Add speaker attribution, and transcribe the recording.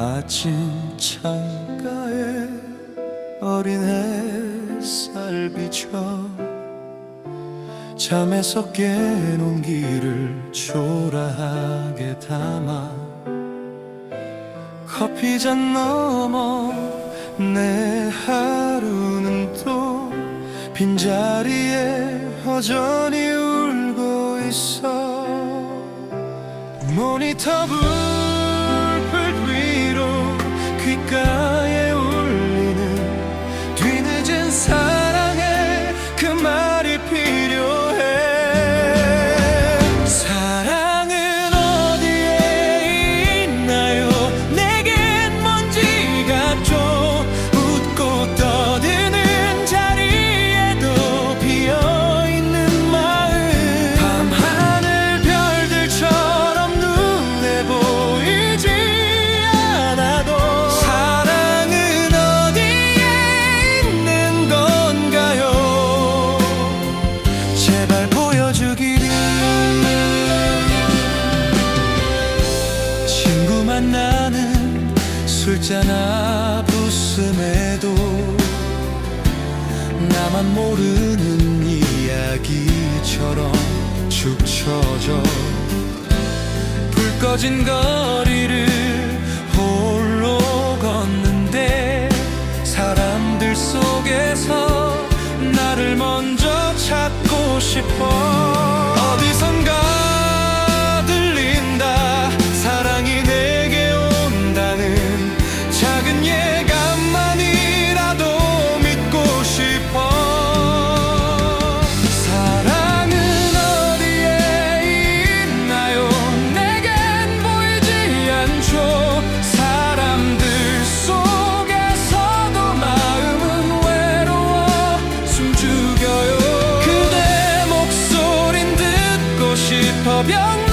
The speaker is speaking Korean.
Speaker 1: 아침 창가에 어린 햇살 비춰 잠에서 깬 온기를 초라하게 담아 커피잔 넘어 내 하루는 또 빈자리에 허전히 울고 있어 모니터 위로 girl. 술잔 부스에도. 나만 모르는 이야기처럼 축 처져. 불 꺼진 거리를 홀로 걷는데 사람들 속에서 나를 먼저 찾고 싶어 young